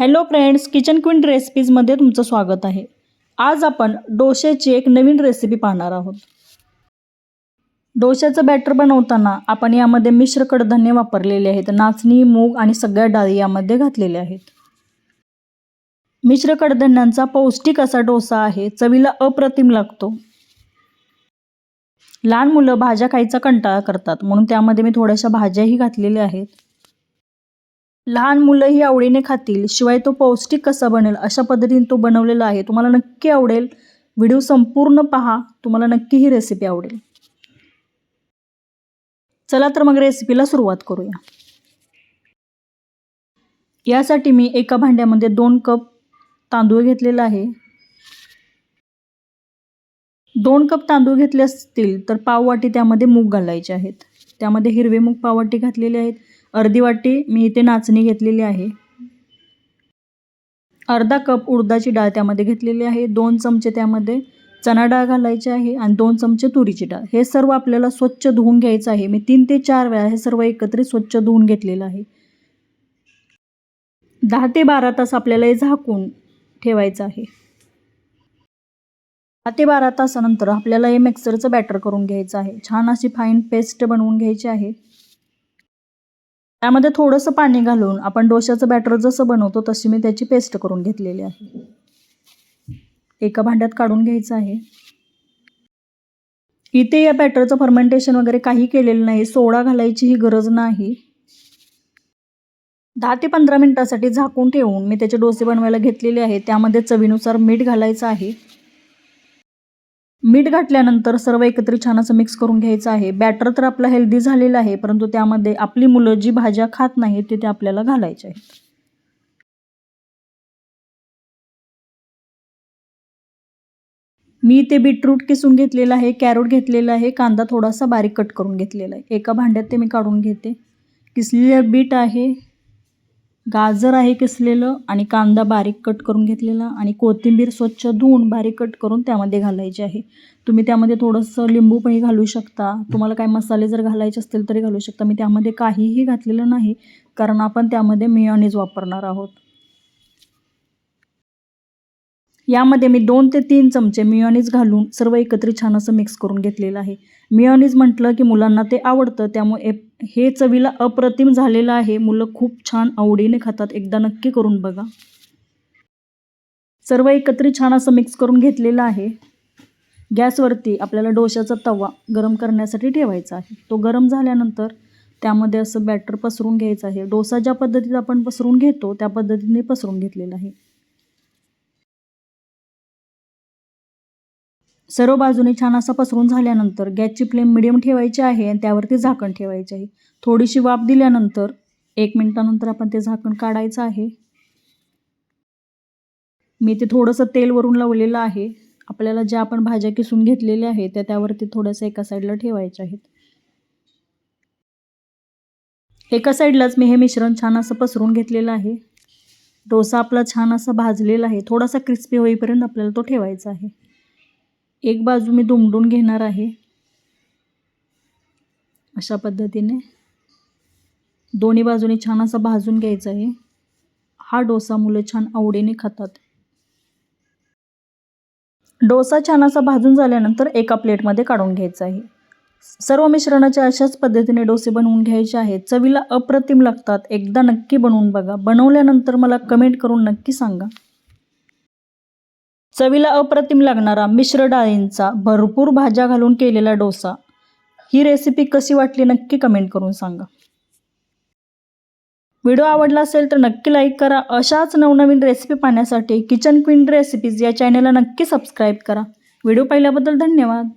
Hello friends kitchen queen रेसिपीजमध्ये तुमचं स्वागत आहे. आज आपण डोश्याची एक नवीन रेसिपी पाहणार आहोत. डोश्याचं बॅटर बनवताना आपण यामध्ये मिश्र कडधान्य वापरलेले आहेत नाचणी मूग आणि सगळ्या डाळी यामध्ये घातलेल्या आहेत. मिश्र कडधान्यांचा पौष्टिक असा डोसा आहे चवीला अप्रतिम लागतो. लहान मुलं भाज्या खायचा कंटाळा करतात म्हणून त्यामध्ये मी थोड्याशा भाज्याही घातलेल्या आहेत. लहान मुलंही आवडीने खातील शिवाय तो पौष्टिक कसा बनेल अशा पद्धतीने तो बनवलेला आहे. तुम्हाला नक्की आवडेल. व्हिडिओ संपूर्ण पहा. तुम्हाला नक्की ही रेसिपी आवडेल. चला तर मग रेसिपीला सुरुवात करूया. यासाठी मी एका भांड्यामध्ये दोन कप तांदूळ घेतलेला आहे. दोन कप तांदूळ घेतले असतील तर पाववाटी त्यामध्ये मूग घालायचे आहेत. त्यामध्ये हिरवे मूग पाववाटी घातलेले आहेत. अर्धी वाटी मी इथे नाचणी घेतलेली आहे. अर्धा कप उडदाची डाळ त्यामध्ये घेतलेली आहे. दोन चमचे त्यामध्ये चणा डाळ घालायची आहे आणि दोन चमचे तुरीची डाळ. हे सर्व आपल्याला स्वच्छ धुवून घ्यायचं आहे. मी तीन ते चार वेळा हे सर्व एकत्रित स्वच्छ धुवून घेतलेलं आहे. दहा ते बारा तास आपल्याला हे झाकून ठेवायचं आहे. दहा ते बारा तासानंतर आपल्याला हे मिक्सरचं बॅटर करून घ्यायचं आहे. छान अशी फाईन पेस्ट बनवून घ्यायची आहे. त्यामध्ये थोडंसं पाणी घालून आपण डोशाचं बॅटर जसं बनवतो तशी मी त्याची पेस्ट करून घेतलेली आहे. एका भांड्यात काढून घ्यायचं आहे. इथे या बॅटरचं फर्मेंटेशन वगैरे काही केलेलं नाही. सोडा घालायची ही गरज नाही. दहा ते पंधरा मिनटासाठी झाकून ठेवून मी त्याचे डोसे बनवायला घेतलेले आहे. त्यामध्ये चवीनुसार मीठ घालायचं आहे. मीठ घातल्यानंतर सर्व एकत्र छान असं मिक्स करून घ्यायचं आहे. बॅटर तर आपला हेल्दी झालेला आहे परंतु त्यामध्ये आपली मुलं जी भाज्या खात नाहीत ते ते आपल्याला घालायचे आहेत. मी इथे बीटरूट किसून घेतलेलं आहे कॅरोट घेतलेला आहे कांदा थोडासा बारीक कट करून घेतलेला आहे. एका भांड्यात ते मी काढून घेते. किसलेलं बीट आहे गाजर आहे किसलेलं आणि कांदा बारीक कट करून घेतलेला आणि कोथिंबीर स्वच्छ धुवून बारीक कट करून त्यामध्ये घालायची आहे. तुम्ही त्यामध्ये थोडंसं लिंबू पण घालू शकता. तुम्हाला काय मसाले जर घालायचे असतील तरी घालू शकता. मी त्यामध्ये काहीही घातलेलं नाही कारण आपण त्यामध्ये मियोनीज वापरणार आहोत. यामध्ये मी दोन ते तीन चमचे मिओनीज घालून सर्व एकत्रित छान असं मिक्स करून घेतलेलं आहे. मिओनीज म्हटलं की मुलांना ते आवडतं त्यामुळे हे चवीला अप्रतिम झालेलं आहे. मुलं खूप छान आवडीने खातात. एकदा नक्की करून बघा. सर्व एकत्रित छान असं मिक्स करून घेतलेलं आहे. गॅसवरती आपल्याला डोशाचा तवा गरम करण्यासाठी ठेवायचा आहे. तो गरम झाल्यानंतर त्यामध्ये असं बॅटर पसरून घ्यायचं आहे. डोसा ज्या पद्धतीत आपण पसरून घेतो त्या पद्धतीने पसरून घेतलेला आहे. सर्व बाजूने छान असा पसरून झाल्यानंतर गॅसची फ्लेम मिडियम ठेवायची आहे आणि त्यावरती झाकण ठेवायचे आहे. थोडीशी वाफ दिल्यानंतर एक मिनटानंतर आपण ते झाकण काढायचं आहे. मी ते थोडंसं तेल वरून लावलेलं आहे. आपल्याला ज्या आपण भाज्या किसून घेतलेल्या आहेत त्या त्यावरती थोडंसं एका साईडला ठेवायच्या आहेत. एका साईडलाच मी हे मिश्रण छान असं पसरून घेतलेलं आहे. डोसा आपला छान असा भाजलेला आहे. थोडासा क्रिस्पी होईपर्यंत आपल्याला तो ठेवायचा आहे. एक बाजू मी दुमडून घेणार आहे. अशा पद्धतीने दोन्ही बाजूने छान असा भाजून घ्यायचा आहे. हा डोसा मुलं छान आवडीने खातात. डोसा छान असा भाजून झाल्यानंतर एका प्लेटमध्ये काढून घ्यायचा आहे. सर्व मिश्रणाच्या अशाच पद्धतीने डोसे बनवून घ्यायचे आहेत. चवीला अप्रतिम लागतात. एकदा नक्की बनवून बघा. बनवल्यानंतर मला कमेंट करून नक्की सांगा. चवीला अप्रतिम लागणारा मिश्र डाळींचा भरपूर भाज्या घालून केलेला डोसा. ही रेसिपी कशी वाटली नक्की कमेंट करून सांगा. व्हिडिओ आवडला असेल तर नक्की लाईक करा. अशाच नवनवीन रेसिपी पाहण्यासाठी किचन क्वीन रेसिपीज या चॅनलला नक्की सबस्क्राईब करा. व्हिडिओ पाहिल्याबद्दल धन्यवाद.